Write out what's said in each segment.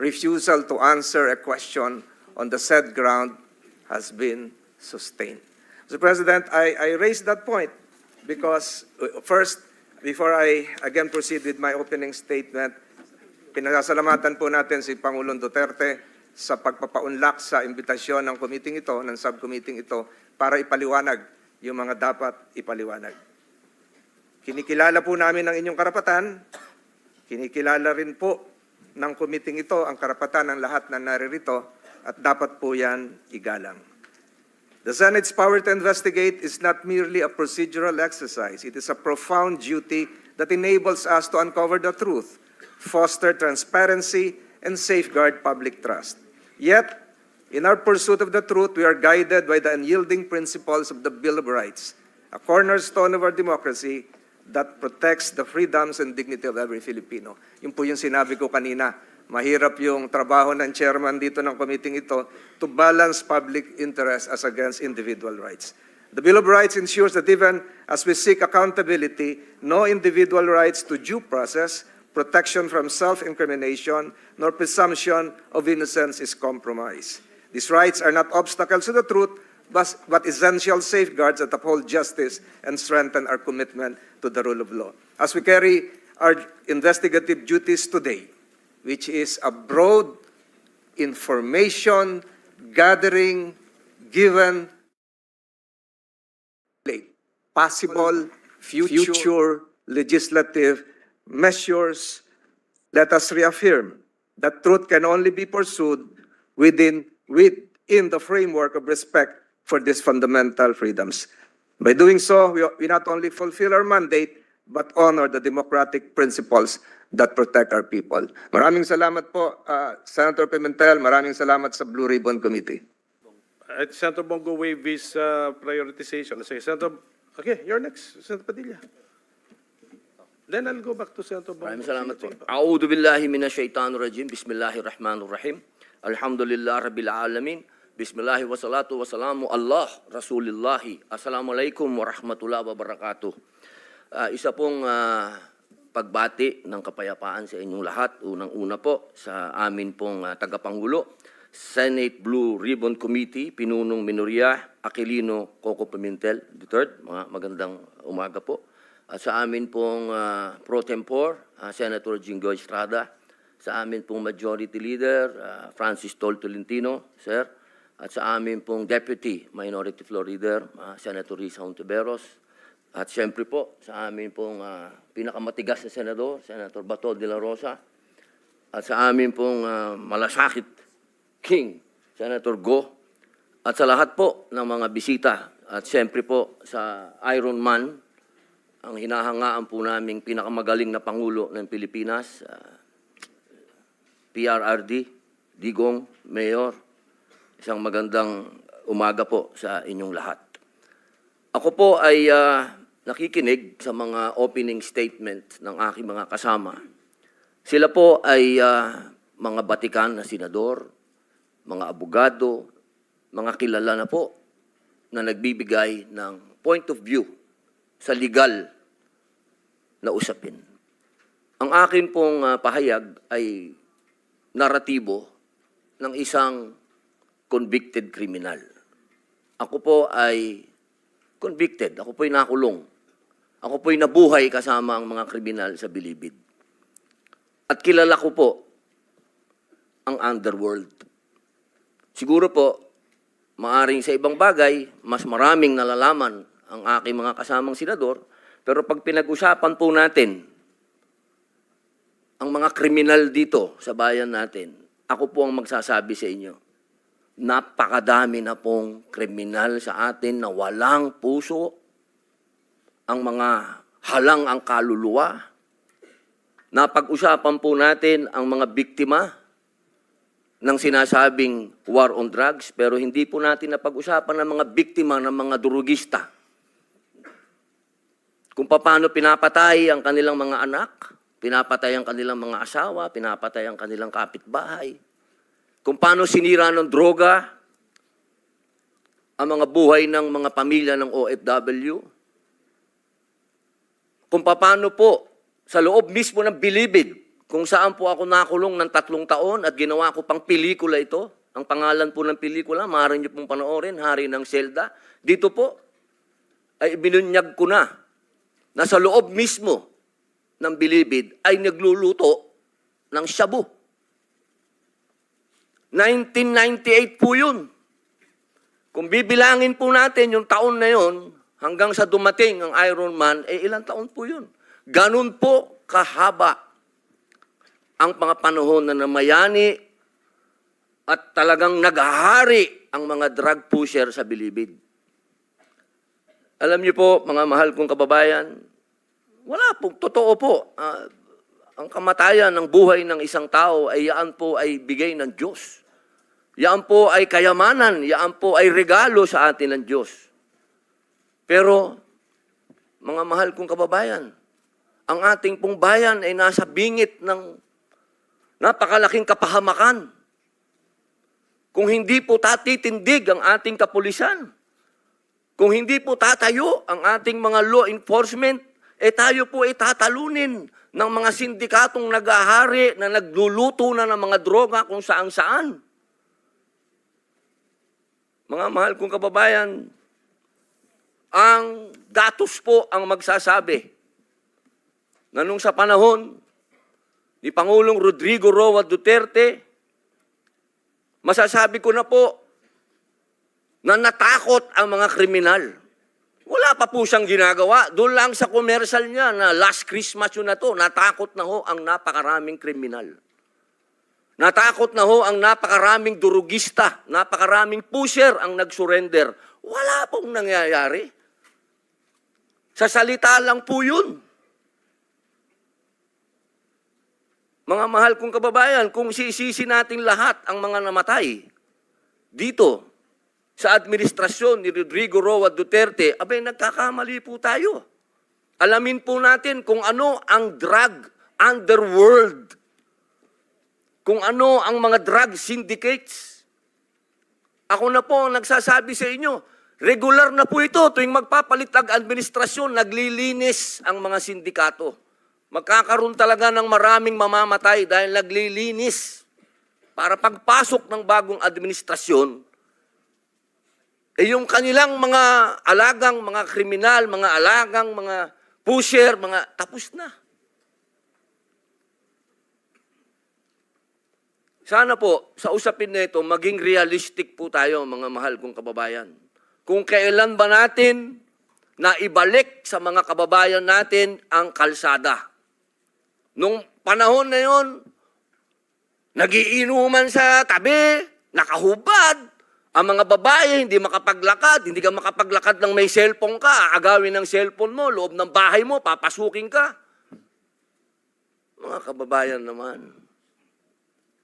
refusal to answer a question on the said ground has been sustained. Mr. President, I, I raised that point because, uh, first, before I again proceed with my opening statement, pinasasalamatan po natin si Pangulong Duterte sa pagpapaunlak sa imbitasyon ng committee ito, ng subcommittee ito, para ipaliwanag yung mga dapat ipaliwanag. Kinikilala po namin ang inyong karapatan, kinikilala rin po ng committee ito ang karapatan ng lahat na naririto at dapat po yan igalang. The Senate's power to investigate is not merely a procedural exercise. It is a profound duty that enables us to uncover the truth, foster transparency, and safeguard public trust. Yet, in our pursuit of the truth, we are guided by the unyielding principles of the Bill of Rights, a cornerstone of our democracy that protects the freedoms and dignity of every Filipino. Yun po yung sinabi ko kanina. Mahirap yung trabaho ng chairman dito ng committee ito to balance public interest as against individual rights. The Bill of Rights ensures that even as we seek accountability, no individual rights to due process, protection from self-incrimination, nor presumption of innocence is compromised. These rights are not obstacles to the truth, but, essential safeguards that uphold justice and strengthen our commitment to the rule of law. As we carry our investigative duties today, which is a broad information gathering given possible future legislative measures, let us reaffirm that truth can only be pursued within, within the framework of respect for these fundamental freedoms. By doing so, we, we not only fulfill our mandate, but honor the democratic principles that protect our people. Maraming salamat po, uh, Senator Pimentel. Maraming salamat sa Blue Ribbon Committee. Uh, Senator Bongo waive his uh, prioritization. Sige, Senator, okay, you're next, Senator Padilla. Then I'll go back to Senator Bongo. Maraming salamat po. A'udhu billahi minasyaitanir rajim. Bismillahirrahmanirrahim. Alhamdulillah rabbil alamin. Bismillahi wa salatu wa salamu Allah Rasulillahi. Assalamualaikum warahmatullahi wabarakatuh. Ah, isa pong ah, pagbati ng kapayapaan sa inyong lahat. Unang-una po sa amin pong ah, tagapangulo, Senate Blue Ribbon Committee, Pinunong Minoria, Aquilino Coco Pimentel III. Mga magandang umaga po. At sa amin pong ah, pro tempore, ah, Senator Jingo Estrada, sa amin pong Majority Leader, ah, Francis Tol Tolentino, Sir, at sa amin pong Deputy Minority Floor Leader, ah, Senator Risa Hontiveros, at siyempre po sa amin pong ah, pinakamatigas na senador, Senator Bato de la Rosa, at sa amin pong ah, malasakit King, Senator Go, at sa lahat po ng mga bisita, at siyempre po sa Iron Man, ang hinahangaan po naming pinakamagaling na Pangulo ng Pilipinas, ah, PRRD, Digong, Mayor, isang magandang umaga po sa inyong lahat. Ako po ay ah, nakikinig sa mga opening statement ng aking mga kasama. Sila po ay ah, mga batikan na senador, mga abogado, mga kilala na po na nagbibigay ng point of view sa legal na usapin. Ang akin pong ah, pahayag ay naratibo ng isang convicted criminal. Ako po ay convicted. Ako po'y nakulong. Ako po'y nabuhay kasama ang mga kriminal sa bilibid. At kilala ko po ang underworld. Siguro po, maaring sa ibang bagay, mas maraming nalalaman ang aking mga kasamang senador, pero pag pinag-usapan po natin ang mga kriminal dito sa bayan natin, ako po ang magsasabi sa inyo, napakadami na pong kriminal sa atin na walang puso, ang mga halang ang kaluluwa. Napag-usapan po natin ang mga biktima ng sinasabing war on drugs, pero hindi po natin napag-usapan ang mga biktima ng mga durugista. Kung paano pinapatay ang kanilang mga anak, pinapatay ang kanilang mga asawa, pinapatay ang kanilang kapitbahay, kung paano sinira ng droga ang mga buhay ng mga pamilya ng OFW, kung paano po sa loob mismo ng bilibid, kung saan po ako nakulong ng tatlong taon at ginawa ko pang pelikula ito. Ang pangalan po ng pelikula, maaari niyo pong panoorin, Hari ng Selda. Dito po, ay binunyag ko na na sa loob mismo ng bilibid ay nagluluto ng shabu. 1998 po yun. Kung bibilangin po natin yung taon na yun, hanggang sa dumating ang Iron Man, eh ilang taon po yun? Ganun po kahaba ang mga panahon na namayani at talagang naghahari ang mga drug pusher sa bilibid. Alam niyo po, mga mahal kong kababayan, wala po, totoo po. Ah, ang kamatayan ng buhay ng isang tao ay yaan po ay bigay ng Diyos. Yaan po ay kayamanan, yaan po ay regalo sa atin ng Diyos. Pero, mga mahal kong kababayan, ang ating pong bayan ay nasa bingit ng napakalaking kapahamakan. Kung hindi po tatitindig ang ating kapulisan, kung hindi po tatayo ang ating mga law enforcement, eh tayo po ay tatalunin ng mga sindikatong nagahari na nagluluto na ng mga droga kung saan-saan. Mga mahal kong kababayan, ang datos po ang magsasabi na nung sa panahon ni Pangulong Rodrigo Roa Duterte, masasabi ko na po na natakot ang mga kriminal. Wala pa po siyang ginagawa. Doon lang sa commercial niya na last Christmas yun na to, natakot na ho ang napakaraming kriminal. Natakot na ho ang napakaraming durugista, napakaraming pusher ang nag-surrender. Wala pong nangyayari. Sa salita lang po yun. Mga mahal kong kababayan, kung sisisi natin lahat ang mga namatay dito sa administrasyon ni Rodrigo Roa Duterte, abay nagkakamali po tayo. Alamin po natin kung ano ang drug underworld. Kung ano ang mga drug syndicates. Ako na po ang nagsasabi sa inyo, regular na po ito tuwing magpapalit ang administrasyon, naglilinis ang mga sindikato. Magkakaroon talaga ng maraming mamamatay dahil naglilinis. Para pagpasok ng bagong administrasyon, eh yung kanilang mga alagang, mga kriminal, mga alagang, mga pusher, mga tapos na. Sana po, sa usapin na ito, maging realistic po tayo, mga mahal kong kababayan. Kung kailan ba natin na ibalik sa mga kababayan natin ang kalsada. Nung panahon na yon, nagiinuman sa tabi, nakahubad, ang mga babae hindi makapaglakad, hindi ka makapaglakad ng may cellphone ka, aagawin ng cellphone mo, loob ng bahay mo, papasukin ka. Mga kababayan naman,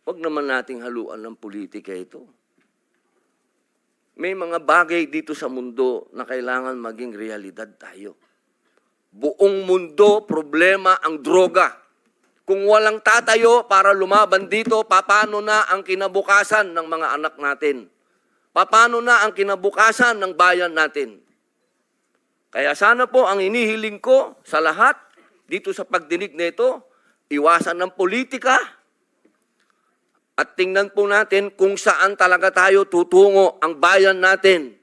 Huwag naman nating haluan ng politika ito. May mga bagay dito sa mundo na kailangan maging realidad tayo. Buong mundo, problema ang droga. Kung walang tatayo para lumaban dito, paano na ang kinabukasan ng mga anak natin? Paano na ang kinabukasan ng bayan natin? Kaya sana po ang inihiling ko sa lahat dito sa pagdinig nito, iwasan ng politika, at tingnan po natin kung saan talaga tayo tutungo ang bayan natin.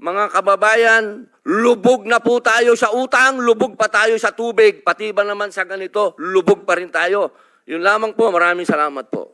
Mga kababayan, lubog na po tayo sa utang, lubog pa tayo sa tubig, pati ba naman sa ganito, lubog pa rin tayo. Yun lamang po, maraming salamat po.